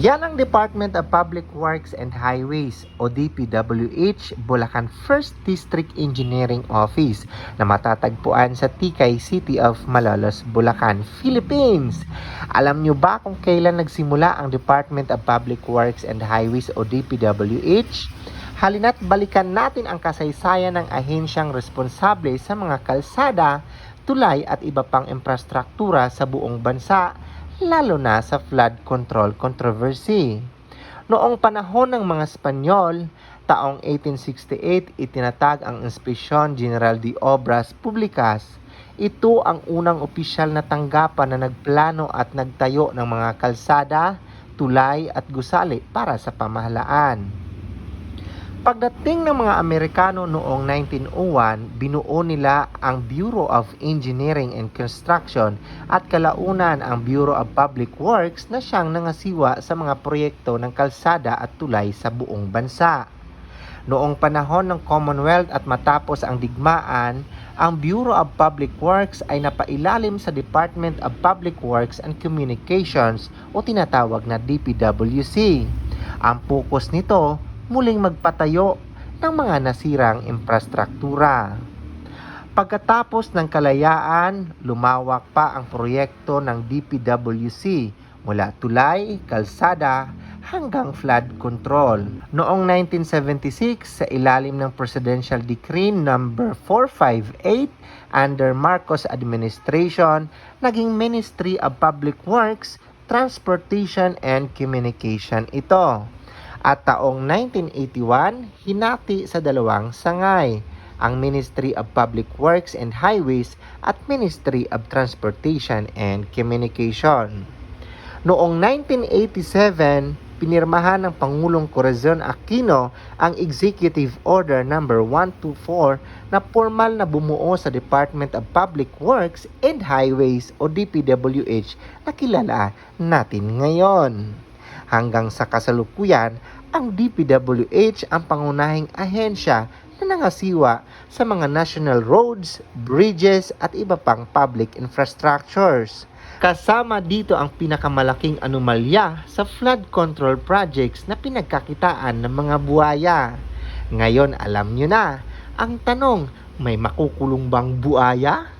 Yan ang Department of Public Works and Highways o DPWH Bulacan 1st District Engineering Office na matatagpuan sa Tikay City of Malolos, Bulacan, Philippines. Alam nyo ba kung kailan nagsimula ang Department of Public Works and Highways o DPWH? Halina't balikan natin ang kasaysayan ng ahensyang responsable sa mga kalsada, tulay at iba pang infrastruktura sa buong bansa lalo na sa flood control controversy. Noong panahon ng mga Espanyol, taong 1868 itinatag ang Inspeksyon General de Obras Publicas. Ito ang unang opisyal na tanggapan na nagplano at nagtayo ng mga kalsada, tulay at gusali para sa pamahalaan. Pagdating ng mga Amerikano noong 1901, binuo nila ang Bureau of Engineering and Construction at kalaunan ang Bureau of Public Works na siyang nangasiwa sa mga proyekto ng kalsada at tulay sa buong bansa. Noong panahon ng Commonwealth at matapos ang digmaan, ang Bureau of Public Works ay napailalim sa Department of Public Works and Communications o tinatawag na DPWC. Ang focus nito muling magpatayo ng mga nasirang infrastruktura. Pagkatapos ng kalayaan, lumawak pa ang proyekto ng DPWC mula tulay, kalsada, hanggang flood control. Noong 1976, sa ilalim ng Presidential Decree number 458 under Marcos administration, naging Ministry of Public Works, Transportation and Communication ito at taong 1981 hinati sa dalawang sangay, ang Ministry of Public Works and Highways at Ministry of Transportation and Communication. Noong 1987, pinirmahan ng Pangulong Corazon Aquino ang Executive Order number 124 na formal na bumuo sa Department of Public Works and Highways o DPWH na kilala natin ngayon. Hanggang sa kasalukuyan, ang DPWH ang pangunahing ahensya na nangasiwa sa mga national roads, bridges at iba pang public infrastructures. Kasama dito ang pinakamalaking anomalya sa flood control projects na pinagkakitaan ng mga buaya. Ngayon alam nyo na, ang tanong, may makukulong bang buaya?